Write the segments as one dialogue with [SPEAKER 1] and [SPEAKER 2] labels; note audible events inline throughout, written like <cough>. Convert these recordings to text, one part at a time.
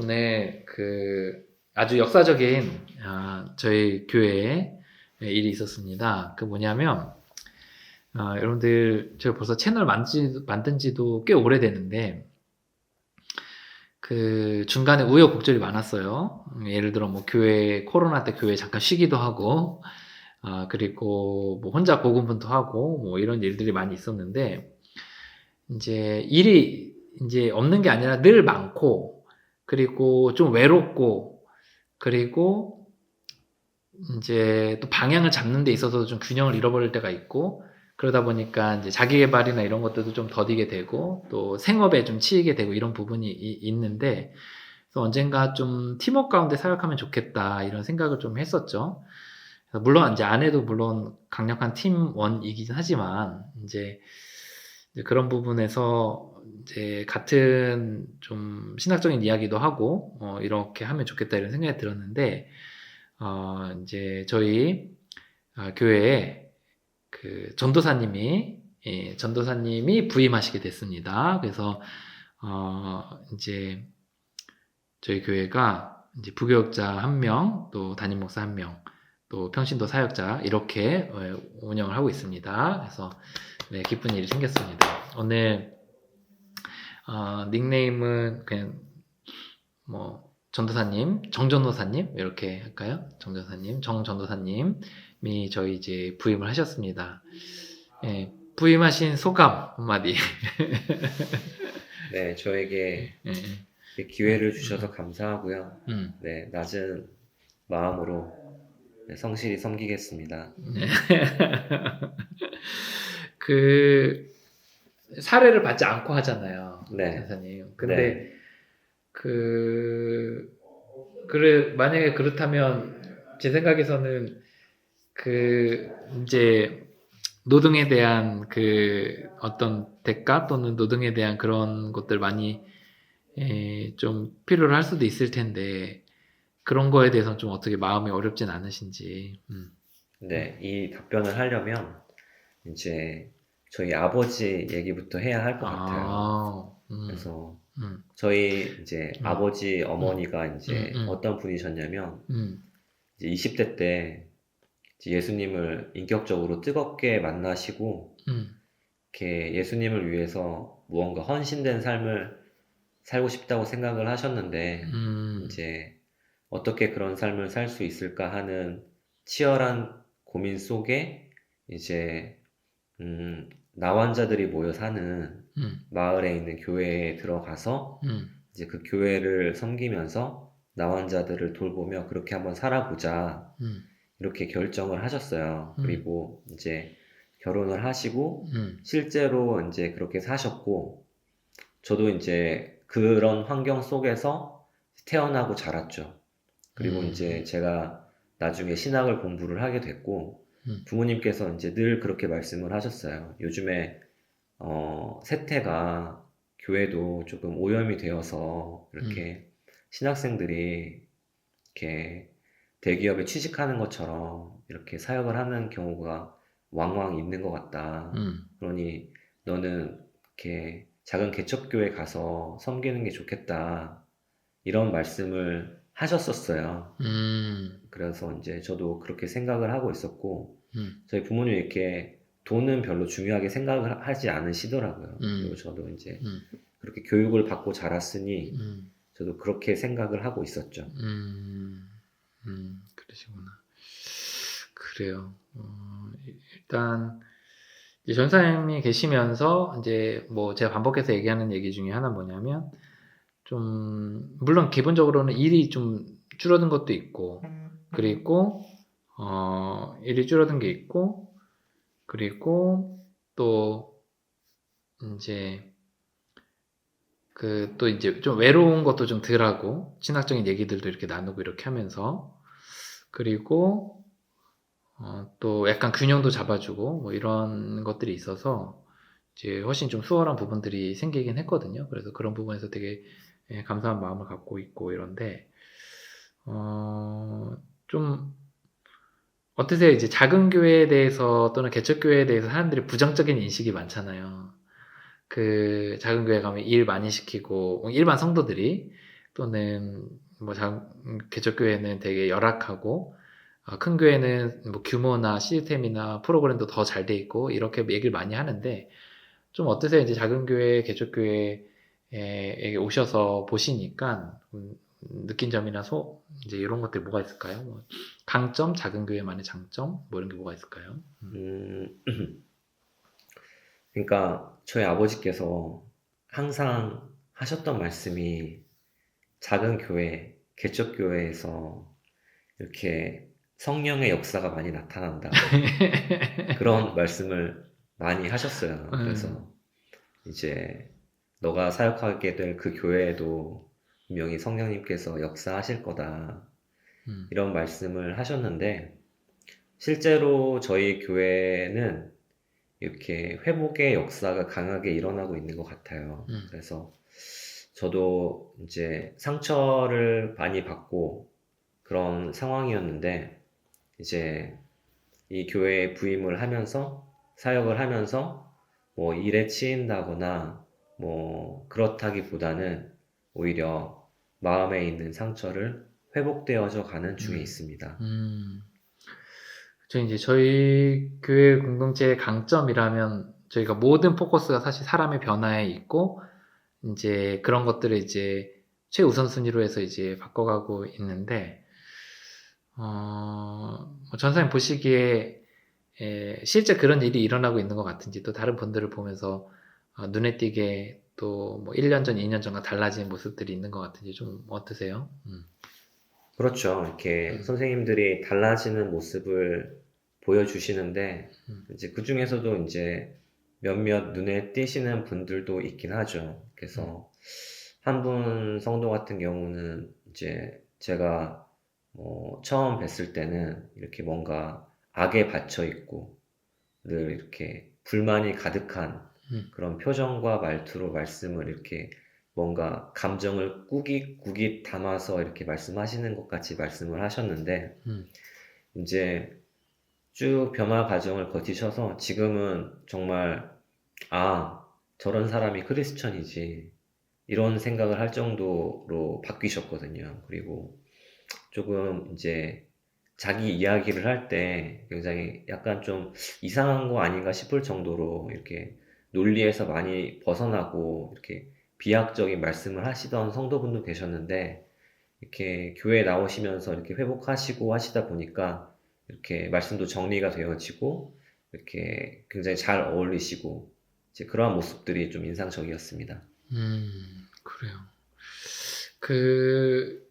[SPEAKER 1] 오늘 그 아주 역사적인 아, 저희 교회에 일이 있었습니다. 그 뭐냐면 아, 여러분들 제가 벌써 채널 만지, 만든 지도 꽤 오래됐는데 그 중간에 우여곡절이 많았어요. 음, 예를 들어 뭐 교회 코로나 때 교회 잠깐 쉬기도 하고 아, 그리고 뭐 혼자 고군분투 하고 뭐 이런 일들이 많이 있었는데 이제 일이 이제 없는 게 아니라 늘 많고 그리고 좀 외롭고 그리고 이제 또 방향을 잡는 데 있어서 좀 균형을 잃어버릴 때가 있고 그러다 보니까 이제 자기 개발이나 이런 것들도 좀 더디게 되고 또 생업에 좀 치이게 되고 이런 부분이 이- 있는데 그래서 언젠가 좀 팀워크 가운데 사역하면 좋겠다 이런 생각을 좀 했었죠. 물론 이제 아내도 물론 강력한 팀원이긴 하지만 이제 그런 부분에서 이제 같은 좀 신학적인 이야기도 하고 어, 이렇게 하면 좋겠다 이런 생각이 들었는데 어, 이제 저희 아, 교회에 그 전도사님이 예, 전도사님이 부임하시게 됐습니다. 그래서 어, 이제 저희 교회가 이제 부교육자 한 명, 또 담임 목사 한 명, 또 평신도 사역자 이렇게 어, 운영을 하고 있습니다. 그래서 네, 기쁜 일이 생겼습니다. 오늘 어, 닉네임은 그냥 뭐 전도사님, 정전도사님 이렇게 할까요? 정전도사님, 정전도사님이 저희 이제 부임을 하셨습니다. 예, 부임하신 소감 한마디. <laughs>
[SPEAKER 2] 네, 저에게
[SPEAKER 1] 예, 예.
[SPEAKER 2] 이렇게 기회를 주셔서 감사하고요.
[SPEAKER 1] 음,
[SPEAKER 2] 네, 낮은 마음으로 네, 성실히 섬기겠습니다.
[SPEAKER 1] 네. <laughs> 그 사례를 받지 않고 하잖아요,
[SPEAKER 2] 네.
[SPEAKER 1] 전사님. 근데 그 그래 만약에 그렇다면 제 생각에서는 그 이제 노동에 대한 그 어떤 대가 또는 노동에 대한 그런 것들 많이 에, 좀 필요로 할 수도 있을 텐데 그런 거에 대해서는 좀 어떻게 마음이 어렵진 않으신지. 음.
[SPEAKER 2] 네, 이 답변을 하려면 이제 저희 아버지 얘기부터 해야 할 것 같아요.
[SPEAKER 1] 아, 음,
[SPEAKER 2] 그래서
[SPEAKER 1] 음,
[SPEAKER 2] 저희 이제
[SPEAKER 1] 음.
[SPEAKER 2] 아버지 어머니가 이제
[SPEAKER 1] 음, 음.
[SPEAKER 2] 어떤 분이셨냐면
[SPEAKER 1] 음,
[SPEAKER 2] 이제 20대 때 이제 예수님을 인격적으로 뜨겁게 만나시고
[SPEAKER 1] 음,
[SPEAKER 2] 이렇게 예수님을 위해서 무언가 헌신된 삶을 살고 싶다고 생각을 하셨는데
[SPEAKER 1] 음,
[SPEAKER 2] 이제 어떻게 그런 삶을 살 수 있을까 하는 치열한 고민 속에 이제 음, 나환자들이 모여 사는
[SPEAKER 1] 음,
[SPEAKER 2] 마을에 있는 교회에 들어가서
[SPEAKER 1] 음,
[SPEAKER 2] 이제 그 교회를 섬기면서 나환자들을 돌보며 그렇게 한번 살아보자
[SPEAKER 1] 음,
[SPEAKER 2] 이렇게 결정을 하셨어요.
[SPEAKER 1] 음.
[SPEAKER 2] 그리고 이제 결혼을 하시고
[SPEAKER 1] 음,
[SPEAKER 2] 실제로 이제 그렇게 사셨고 저도 이제 그런 환경 속에서 태어나고 자랐죠. 그리고
[SPEAKER 1] 음.
[SPEAKER 2] 이제 제가 나중에 신학을 공부를 하게 됐고
[SPEAKER 1] 음.
[SPEAKER 2] 부모님께서 이제 늘 그렇게 말씀을 하셨어요. 요즘에 어, 세태가 교회도 조금 오염이 되어서 이렇게
[SPEAKER 1] 음.
[SPEAKER 2] 신학생들이 이렇게 대기업에 취직하는 것처럼 이렇게 사역을 하는 경우가 왕왕 있는 것 같다.
[SPEAKER 1] 음,
[SPEAKER 2] 그러니 너는 이렇게 작은 개척교회 가서 섬기는 게 좋겠다. 이런 말씀을 하셨었어요.
[SPEAKER 1] 음,
[SPEAKER 2] 그래서 이제 저도 그렇게 생각을 하고 있었고,
[SPEAKER 1] 음,
[SPEAKER 2] 저희 부모님이 이렇게 돈은 별로 중요하게 생각을 하지 않으시더라고요.
[SPEAKER 1] 음.
[SPEAKER 2] 그리고 저도 이제
[SPEAKER 1] 음,
[SPEAKER 2] 그렇게 교육을 받고 자랐으니,
[SPEAKER 1] 음,
[SPEAKER 2] 저도 그렇게 생각을 하고 있었죠.
[SPEAKER 1] 음, 음, 그러시구나. 그래요. 어, 일단 전사님이 계시면서 이제 뭐 제가 반복해서 얘기하는 얘기 중에 하나 뭐냐면 좀 물론 기본적으로는 일이 좀 줄어든 것도 있고 그리고 어 일이 줄어든 게 있고 그리고 또 이제 그 또 이제 좀 외로운 것도 좀 덜하고 신학적인 얘기들도 이렇게 나누고 이렇게 하면서 그리고 어, 또 약간 균형도 잡아주고 뭐 이런 것들이 있어서 이제 훨씬 좀 수월한 부분들이 생기긴 했거든요. 그래서 그런 부분에서 되게 예, 감사한 마음을 갖고 있고 이런데 어, 좀 어떠세요? 이제 작은 교회에 대해서 또는 개척 교회에 대해서 사람들이 부정적인 인식이 많잖아요. 그 작은 교회 가면 일 많이 시키고 일반 성도들이 또는 뭐 작- 음, 개척 교회는 되게 열악하고 아, 큰 교회는 뭐 규모나 시스템이나 프로그램도 더 잘 돼 있고 이렇게 얘기를 많이 하는데 좀 어떠세요? 이제 작은 교회, 개척 교회 에 오셔서 보시니까 음, 느낀 점이나 소 이제 이런 것들 뭐가 있을까요? 뭐 강점, 작은 교회만의 장점 뭐 이런 게 뭐가 있을까요?
[SPEAKER 2] 음, <clears throat> 그러니까 저희 아버지께서 항상 하셨던 말씀이 작은 교회, 개척 교회에서 이렇게 성령의 역사가 많이 나타난다. <laughs> 그런 말씀을 많이 하셨어요.
[SPEAKER 1] 음.
[SPEAKER 2] 그래서 이제 너가 사역하게 될 그 교회에도 분명히 성령님께서 역사하실 거다.
[SPEAKER 1] 음,
[SPEAKER 2] 이런 말씀을 하셨는데 실제로 저희 교회는 이렇게 회복의 역사가 강하게 일어나고 있는 것 같아요.
[SPEAKER 1] 음.
[SPEAKER 2] 그래서 저도 이제 상처를 많이 받고 그런 상황이었는데 이제 이 교회에 부임을 하면서 사역을 하면서 뭐 일에 치인다거나 뭐 그렇다기보다는 오히려 마음에 있는 상처를 회복되어져 가는 중에
[SPEAKER 1] 음.
[SPEAKER 2] 있습니다.
[SPEAKER 1] 음. 저 이제 저희 교회 공동체의 강점이라면 저희가 모든 포커스가 사실 사람의 변화에 있고 이제 그런 것들을 이제 최우선순위로 해서 이제 바꿔가고 있는데 어, 뭐 전사님 보시기에 에, 실제 그런 일이 일어나고 있는 것 같은지 또 다른 분들을 보면서 어, 눈에 띄게 또뭐 1년 전, 2년 전과 달라진 모습들이 있는 것 같은지 좀 어떠세요? 음.
[SPEAKER 2] 그렇죠. 이렇게
[SPEAKER 1] 음.
[SPEAKER 2] 선생님들이 달라지는 모습을 보여주시는데,
[SPEAKER 1] 음.
[SPEAKER 2] 이제 그 중에서도 이제 몇몇 눈에 띄시는 분들도 있긴 하죠. 그래서 한 분 성도 같은 경우는 이제 제가 뭐 처음 뵀을 때는 이렇게 뭔가 악에 받쳐 있고 늘 이렇게 불만이 가득한
[SPEAKER 1] 음.
[SPEAKER 2] 그런 표정과 말투로 말씀을 이렇게 뭔가 감정을 꾸깃꾸깃 담아서 이렇게 말씀하시는 것 같이 말씀을 하셨는데,
[SPEAKER 1] 음.
[SPEAKER 2] 이제 쭉 변화 과정을 거치셔서 지금은 정말, 아, 저런 사람이 크리스천이지. 이런 생각을 할 정도로 바뀌셨거든요. 그리고 조금 이제 자기 이야기를 할 때 굉장히 약간 좀 이상한 거 아닌가 싶을 정도로 이렇게 논리에서 많이 벗어나고 이렇게 비약적인 말씀을 하시던 성도분도 계셨는데 이렇게 교회 나오시면서 이렇게 회복하시고 하시다 보니까 이렇게 말씀도 정리가 되어지고 이렇게 굉장히 잘 어울리시고 이제 그러한 모습들이 좀 인상적이었습니다.
[SPEAKER 1] 음, 그래요. 그,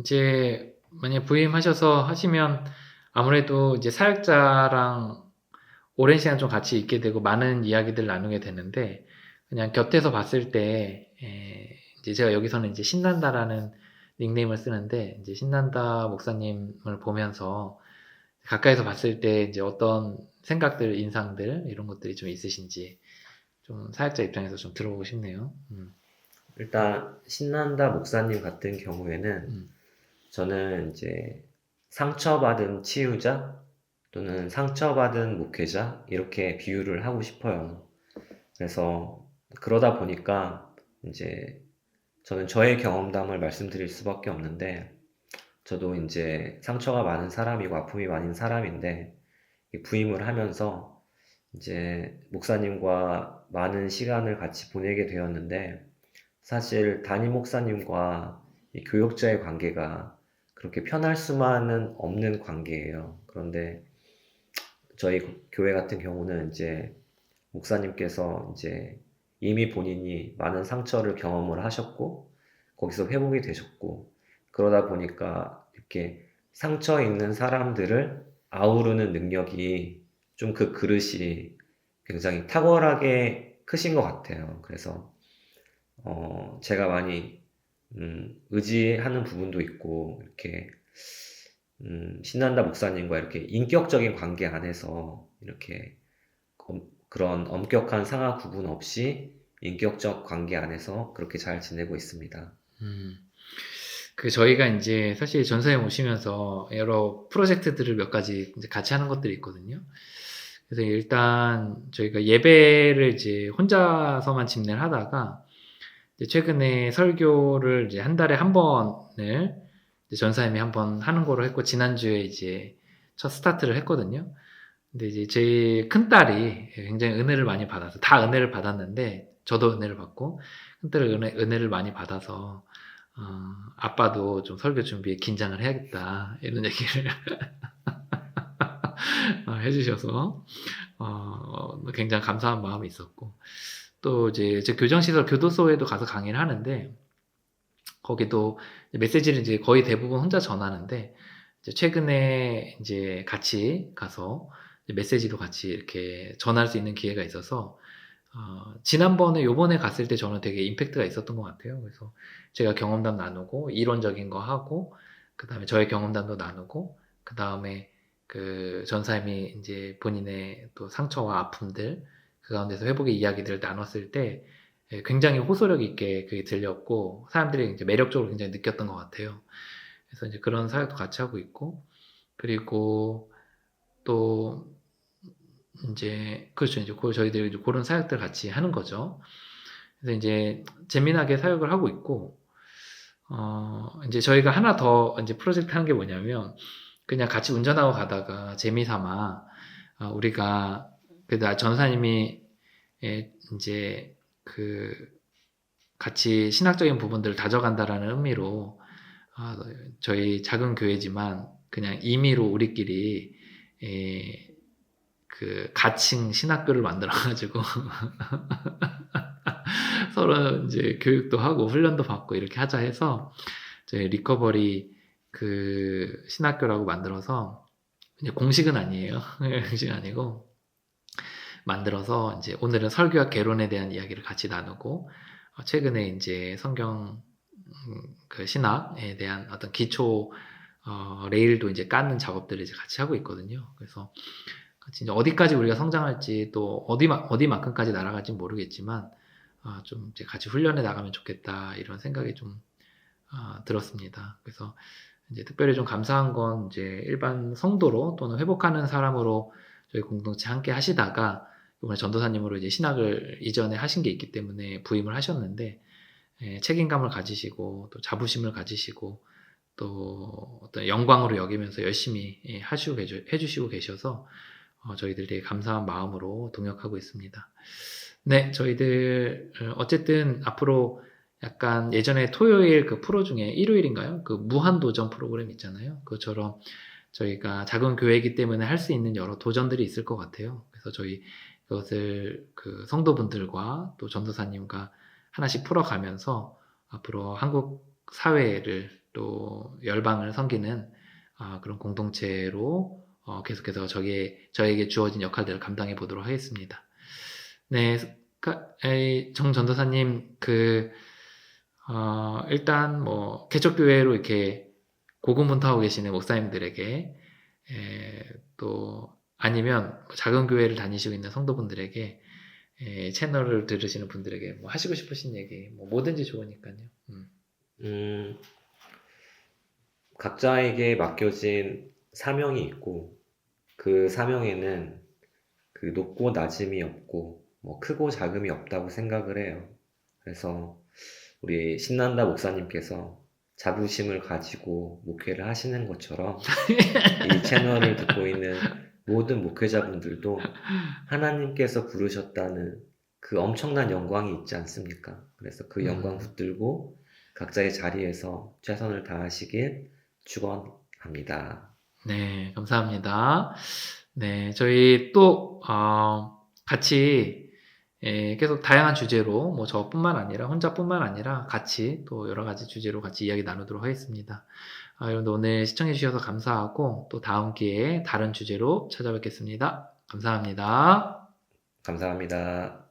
[SPEAKER 1] 이제, 만약 부임하셔서 하시면 아무래도 이제 사역자랑 오랜 시간 좀 같이 있게 되고 많은 이야기들 나누게 되는데, 그냥 곁에서 봤을 때, 에, 이제 제가 여기서는 이제 신난다라는 닉네임을 쓰는데, 이제 신난다 목사님을 보면서 가까이서 봤을 때 이제 어떤 생각들, 인상들, 이런 것들이 좀 있으신지 좀 사역자 입장에서 좀 들어보고 싶네요. 음.
[SPEAKER 2] 일단 신난다 목사님 같은 경우에는
[SPEAKER 1] 음.
[SPEAKER 2] 저는 이제 상처받은 치유자 또는 상처받은 목회자 이렇게 비유를 하고 싶어요. 그래서 그러다 보니까 이제 저는 저의 경험담을 말씀드릴 수밖에 없는데 저도 이제 상처가 많은 사람이고 아픔이 많은 사람인데 이 부임을 하면서 이제 목사님과 많은 시간을 같이 보내게 되었는데 사실 담임 목사님과 이 교역자의 관계가 그렇게 편할 수만은 없는 관계예요. 그런데 저희 교회 같은 경우는 이제 목사님께서 이제 이미 본인이 많은 상처를 경험을 하셨고 거기서 회복이 되셨고 그러다 보니까 이렇게 상처 있는 사람들을 아우르는 능력이 좀 그 그릇이 굉장히 탁월하게 크신 것 같아요. 그래서 어, 제가 많이 음, 의지하는 부분도 있고 이렇게 음, 신난다 목사님과 이렇게 인격적인 관계 안에서 이렇게 엄- 그런 엄격한 상하 구분 없이 인격적 관계 안에서 그렇게 잘 지내고 있습니다.
[SPEAKER 1] 음, 그 저희가 이제 사실 전사에 오시면서 여러 프로젝트들을 몇 가지 같이 하는 것들이 있거든요. 그래서 일단 저희가 예배를 이제 혼자서만 집례를 하다가 최근에 설교를 이제 한 달에 한 번을 전사님이 한번 하는 거로 했고 지난주에 이제 첫 스타트를 했거든요. 근데 이제 제 큰 딸이 굉장히 은혜를 많이 받아서 다 은혜를 받았는데 저도 은혜를 받고 큰 딸이 은혜, 은혜를 많이 받아서 어, 아빠도 좀 설교 준비에 긴장을 해야겠다 이런 얘기를 <laughs> 어, 해주셔서 어, 굉장히 감사한 마음이 있었고 또 이제 제 교정시설 교도소에도 가서 강의를 하는데 거기도 메시지를 이제 거의 대부분 혼자 전하는데 이제 최근에 이제 같이 가서 메시지도 같이 이렇게 전할 수 있는 기회가 있어서 어, 지난번에 요번에 갔을 때 저는 되게 임팩트가 있었던 것 같아요. 그래서 제가 경험담 나누고 이론적인 거 하고 그 다음에 저의 경험담도 나누고 그 다음에 그 전사님이 이제 본인의 또 상처와 아픔들 그 가운데서 회복의 이야기들을 나눴을 때 예, 굉장히 호소력 있게 그게 들렸고 사람들이 이제 매력적으로 굉장히 느꼈던 것 같아요. 그래서 이제 그런 사역도 같이 하고 있고 그리고 또 이제 그렇죠 이제 그 저희들이 이제 그런 사역들 같이 하는 거죠. 그래서 이제 재미나게 사역을 하고 있고 어 이제 저희가 하나 더 이제 프로젝트 하는 게 뭐냐면 그냥 같이 운전하고 가다가 재미삼아 어, 우리가 그래도 전사님이 예, 이제 그 같이 신학적인 부분들을 다져간다라는 의미로 아, 저희 작은 교회지만 그냥 임의로 우리끼리 예, 그 가칭 신학교를 만들어 가지고 <laughs> 서로 이제 교육도 하고 훈련도 받고 이렇게 하자 해서 저희 리커버리 그 신학교라고 만들어서 이제 공식은 아니에요. <laughs> 공식 아니고 만들어서 이제 오늘은 설교와 개론에 대한 이야기를 같이 나누고 어, 최근에 이제 성경 음, 그 신학에 대한 어떤 기초 어, 레일도 이제 까는 작업들을 이제 같이 하고 있거든요. 그래서 같이 이제 어디까지 우리가 성장할지 또 어디 어디만큼까지 날아갈지 모르겠지만 아, 좀 이제 같이 훈련해 나가면 좋겠다 이런 생각이 좀 아, 들었습니다. 그래서 이제 특별히 좀 감사한 건 이제 일반 성도로 또는 회복하는 사람으로 저희 공동체 함께 하시다가 이번에 전도사님으로 이제 신학을 이전에 하신 게 있기 때문에 부임을 하셨는데 예, 책임감을 가지시고 또 자부심을 가지시고 또 어떤 영광으로 여기면서 열심히 예, 하시고 계셔, 해주시고 계셔서 어, 저희들 되게 감사한 마음으로 동역하고 있습니다. 네, 저희들 어, 어쨌든 앞으로 약간 예전에 토요일 그 프로 중에 일요일인가요? 그 무한 도전 프로그램 있잖아요. 그것처럼 저희가 작은 교회이기 때문에 할 수 있는 여러 도전들이 있을 것 같아요. 그래서 저희 그것을 그 성도분들과 또 전도사님과 하나씩 풀어가면서 앞으로 한국 사회를 또 열방을 섬기는 아, 그런 공동체로 어, 계속해서 저기, 저에게 주어진 역할들을 감당해 보도록 하겠습니다. 네, 가- 에이, 정 전도사님, 그, 어, 일단 뭐, 개척교회로 이렇게 고군분투하고 계시는 목사님들에게, 에, 또, 아니면 작은 교회를 다니시고 있는 성도분들에게, 에, 채널을 들으시는 분들에게 뭐 하시고 싶으신 얘기, 뭐 뭐든지 좋으니까요. 음.
[SPEAKER 2] 음, 각자에게 맡겨진 사명이 있고, 그 사명에는 그 높고 낮음이 없고, 뭐 크고 작음이 없다고 생각을 해요. 그래서 우리 신난다 목사님께서 자부심을 가지고 목회를 하시는 것처럼 <laughs> 이 채널을 듣고 있는 모든 목회자분들도 하나님께서 부르셨다는 그 엄청난 영광이 있지 않습니까? 그래서 그 영광
[SPEAKER 1] 음.
[SPEAKER 2] 붙들고 각자의 자리에서 최선을 다하시길 축원합니다.
[SPEAKER 1] 네, 감사합니다. 네, 저희 또, 어, 같이, 예, 계속 다양한 주제로, 뭐 저뿐만 아니라, 혼자뿐만 아니라 같이 또 여러 가지 주제로 같이 이야기 나누도록 하겠습니다. 아, 여러분들 오늘 시청해 주셔서 감사하고, 또 다음 기회에 다른 주제로 찾아뵙겠습니다. 감사합니다.
[SPEAKER 2] 감사합니다.